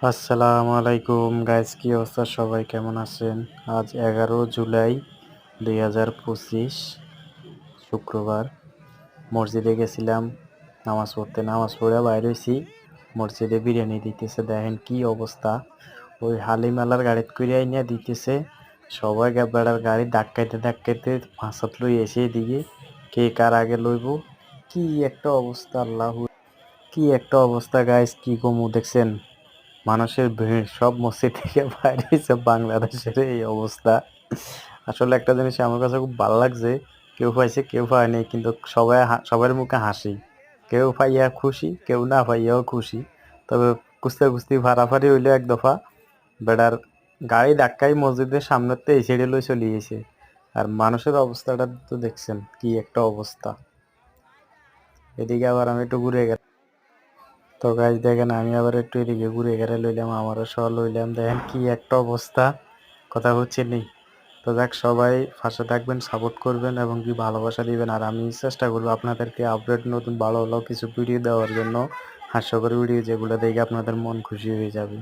আসসালামু আলাইকুম গাইস কি অবস্থা? সবাই কেমন আছেন? আজ এগারো জুলাই দুই হাজার পঁচিশ, শুক্রবার। মসজিদে গেছিলাম, নামাজ পড়তে। নামাজ পড়ে বাইরে হয়েছি মসজিদে বিরিয়ানি দিতেছে। দেখেন কি অবস্থা। ওই হালিমালার গাড়িতে করে নিয়ে দিতেছে। সবাই বেড়ার গাড়ি ধাক্কাইতে ধাক্কাইতে ফাঁসাত লই এসে দিকে কে কার আগে লইব? কি একটা অবস্থা, আল্লাহ। কি একটা অবস্থা গাইস কি কমু দেখছেন? মানুষের ভিড়, সব মসজিদ থেকে বাইরে বাংলাদেশের এই অবস্থা। আসলে একটা জিনিস আমার কাছে খুব ভালো লাগছে, কেউ পাইছে, কেউ পায়নি কিন্তু সবাই সবার মুখে হাসি। কেউ পাইয়া খুশি, কেউ না পাইয়াও খুশি। তবে কুস্তে কুস্তি ভাড়াফাড়ি হইল এক দফা। বেড়ার গাড়ি ধাক্কাই মসজিদের সামনেতে এই সাইডে লই চলে গেছে। আর মানুষের অবস্থাটা তো দেখছেন, কি একটা অবস্থা। এদিকে আবার আমি একটু ঘুরে গেলাম। তো গাছ দেখেন, আমি আবার একটু এদিকে ঘুরে ঘেরে লইলাম, আমারও সহ লইলাম। দেখেন কি একটা অবস্থা, কথা হচ্ছে নেই। তো দেখ সবাই পাশে থাকবেন সাপোর্ট করবেন এবং কি ভালোবাসা দিবেন। আর আমি চেষ্টা করব আপনাদেরকে আপডেট নতুন ভালো ভালো কিছু ভিডিও দেওয়ার জন্য। হাস্যকর ভিডিও যেগুলো দেখে আপনাদের মন খুশি হয়ে যাবে।